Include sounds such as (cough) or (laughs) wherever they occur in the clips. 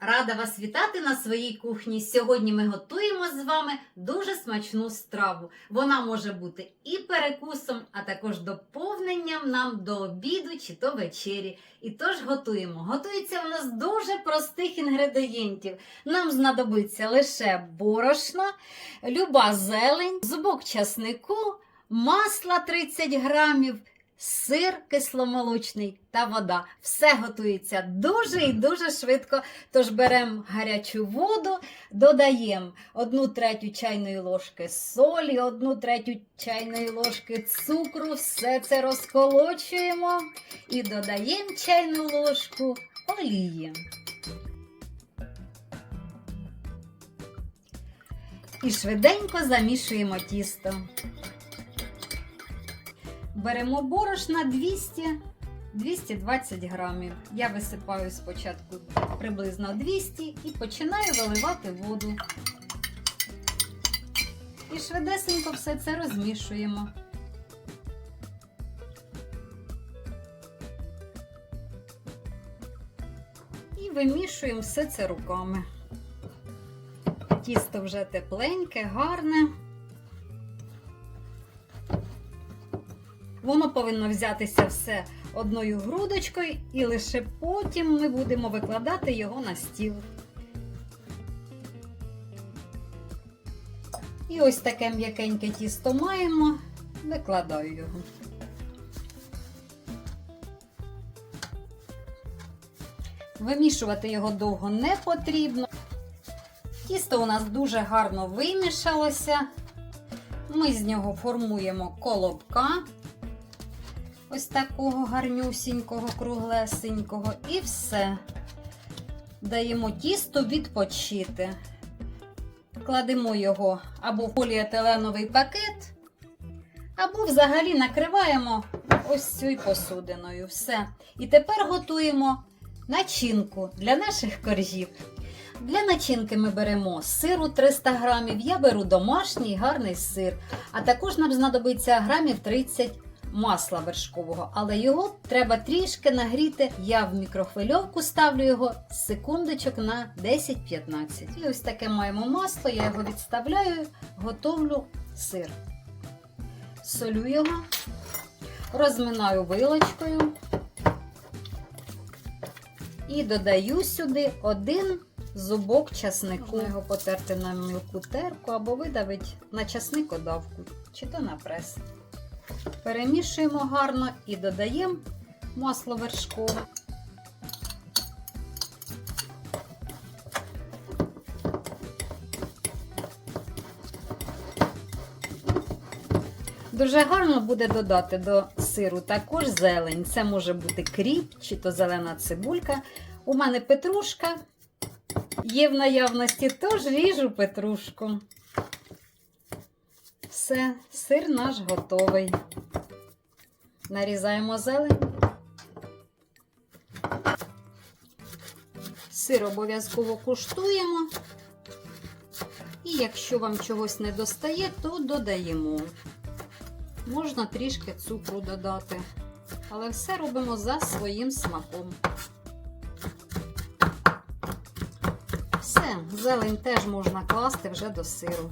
Рада вас вітати на своїй кухні. Сьогодні ми готуємо з вами дуже смачну страву. Вона може бути і перекусом, а також доповненням нам до обіду чи то вечері. І тож готуємо. Готується у нас дуже простих інгредієнтів. Нам знадобиться лише борошно, люба зелень, зубок часнику, масла 30 грамів. Сир кисломолочний та вода. Все готується дуже і дуже швидко. Тож беремо гарячу воду, додаємо 1 третю чайної ложки солі, 1 третю чайної ложки цукру, все це розколочуємо і додаємо чайну ложку олії. І швиденько замішуємо тісто. Беремо борошна 200 220 грамів. Я висипаю спочатку приблизно 200 і починаю виливати воду. І швидесенько все це розмішуємо. І вимішуємо все це руками. Тісто вже тепленьке, гарне. Воно повинно взятися все одною грудочкою, і лише потім ми будемо викладати його на стіл. І ось таке м'якеньке тісто маємо, викладаю його. Вимішувати його довго не потрібно. Тісто у нас дуже гарно вимішалося. Ми з нього формуємо колобка ось такого гарнюсінького, круглесенького, і все. Даємо тісто відпочити. Кладемо його або в поліетиленовий пакет, або взагалі накриваємо ось цією посудиною. Все. І тепер готуємо начинку для наших коржів. Для начинки ми беремо сиру 300 грамів, я беру домашній гарний сир, а також нам знадобиться грамів 30 масла вершкового, але його треба трішки нагріти. Я в мікрохвильовку ставлю його секундочок на 10-15. І ось таке маємо масло, я його відставляю, готовлю сир. Солю його, розминаю вилочкою і додаю сюди один зубок часнику. Можна його потерти на мілку терку або видавити на часникодавку, чи то на прес. Перемішуємо гарно і додаємо масло вершкове. Дуже гарно буде додати до сиру також зелень. Це може бути кріп чи то зелена цибулька. У мене петрушка є в наявності, тож ріжу петрушку. Все, сир наш готовий. Нарізаємо зелень. Сир обов'язково куштуємо. І якщо вам чогось не достає, то додаємо. Можна трішки цукру додати. Але все робимо за своїм смаком. Все, зелень теж можна класти вже до сиру.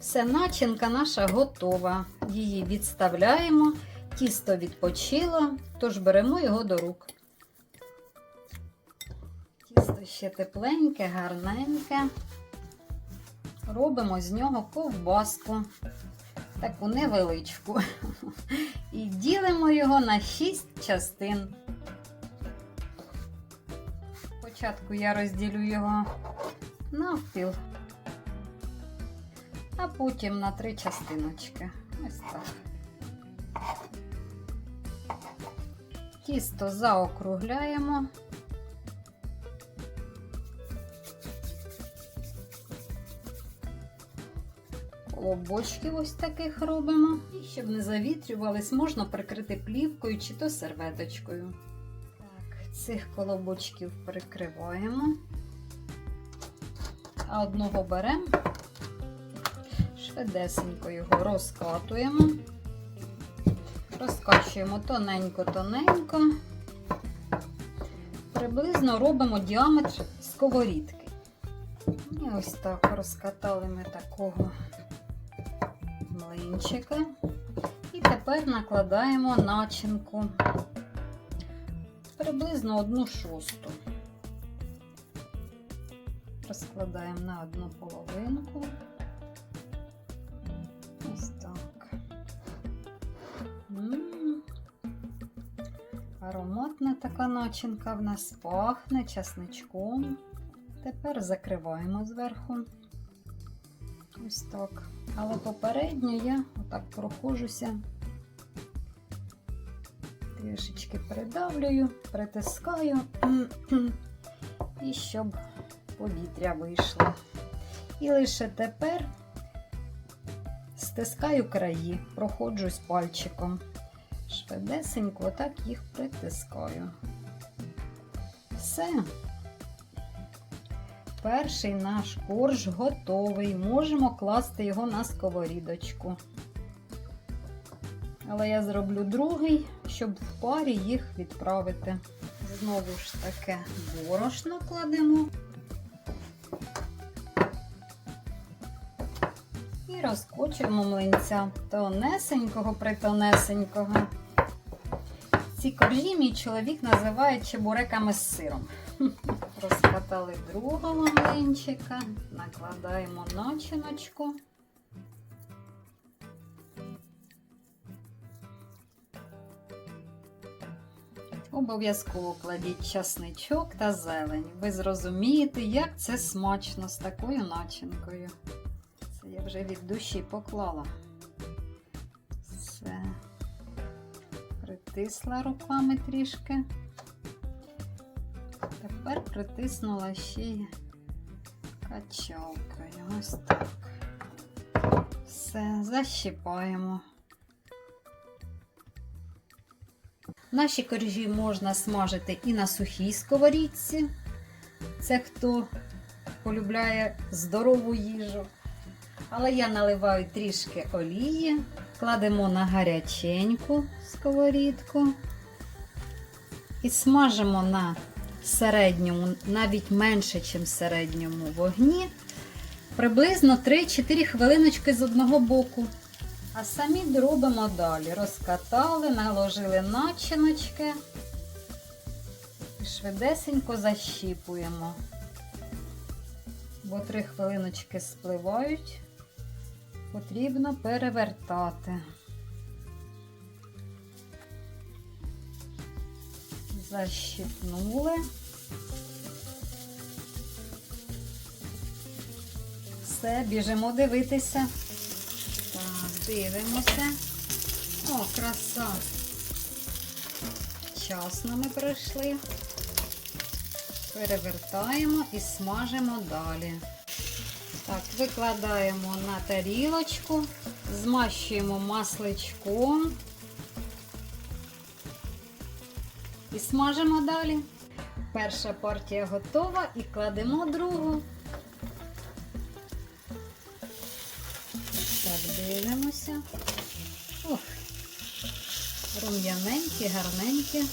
Все, начинка наша готова. Її відставляємо, тісто відпочило, тож беремо його до рук. Тісто ще тепленьке, гарненьке. Робимо з нього ковбаску, таку невеличку. (laughs) І ділимо його на 6 частин. Спочатку я розділю його навпіл а потім на три частиночки. Ось так. Тісто заокругляємо. Колобочків ось таких робимо. І щоб не завітрювались, можна прикрити плівкою чи то серветочкою. Так, цих колобочків прикриваємо, а одного беремо швидесенько його розкатуємо, розкачуємо тоненько-тоненько. приблизно робимо діаметр сковорідки. І ось так розкатали ми такого млинчика. І тепер накладаємо начинку приблизно одну шосту. Розкладаємо на одну половинку. Така начинка в нас пахне часничком. Тепер закриваємо зверху. Ось так. Але попередньо я отак проходжуся, трішечки придавлюю, притискаю, і щоб повітря вийшло. І лише тепер стискаю краї, проходжусь пальчиком. Швидесенько отак їх притискаю. Все. Перший наш корж готовий. Можемо класти його на сковорідочку. Але я зроблю другий, щоб в парі їх відправити. Знову ж таке борошно кладемо. І розкочуємо млинця тонесенького притонесенького. Ці коржі мій чоловік називає чебуреками з сиром. (laughs) Розкатали другого млинчика, накладаємо начиночку. Обов'язково кладіть часничок та зелень. Ви зрозумієте, як це смачно з такою начинкою. Це я вже від душі поклала. Все. Притисла руками трішки. Тепер притиснула ще й качалкою. Ось так. Все, защіпаємо. Наші коржі можна смажити і на сухій сковорідці. Це хто полюбляє здорову їжу. Але я наливаю трішки олії, кладемо на гаряченьку сковорідку і смажимо на середньому, навіть менше, ніж середньому вогні, приблизно 3-4 хвилиночки з одного боку. А самі робимо далі. Розкатали, наложили начиночки і швидесенько защіпуємо. Бо 3 хвилиночки спливають, потрібно перевертати. Защипнули. Все, біжимо дивитися. Так, дивимося. О, краса. Вчасно ми прийшли. Перевертаємо і смажимо далі. Так, викладаємо на тарілочку, змащуємо масличком. І смажимо далі. Перша партія готова і кладемо другу. Так, дивимося. Ох, рум'яненькі, гарненькі.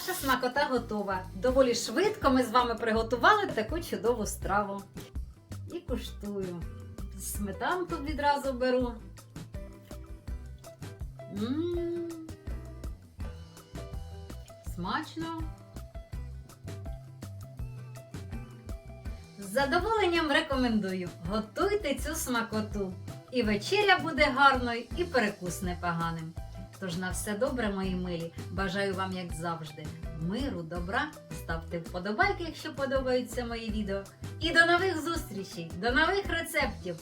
Наша смакота готова. Доволі швидко ми з вами приготували таку чудову страву. І куштую. Сметанку відразу беру. М-м-м. Смачно. З задоволенням рекомендую. Готуйте цю смакоту. І вечеря буде гарною, і перекус непоганим. Тож на все добре, мої милі. Бажаю вам, як завжди, миру, добра. Ставте вподобайки, якщо подобаються мої відео. І до нових зустрічей, до нових рецептів!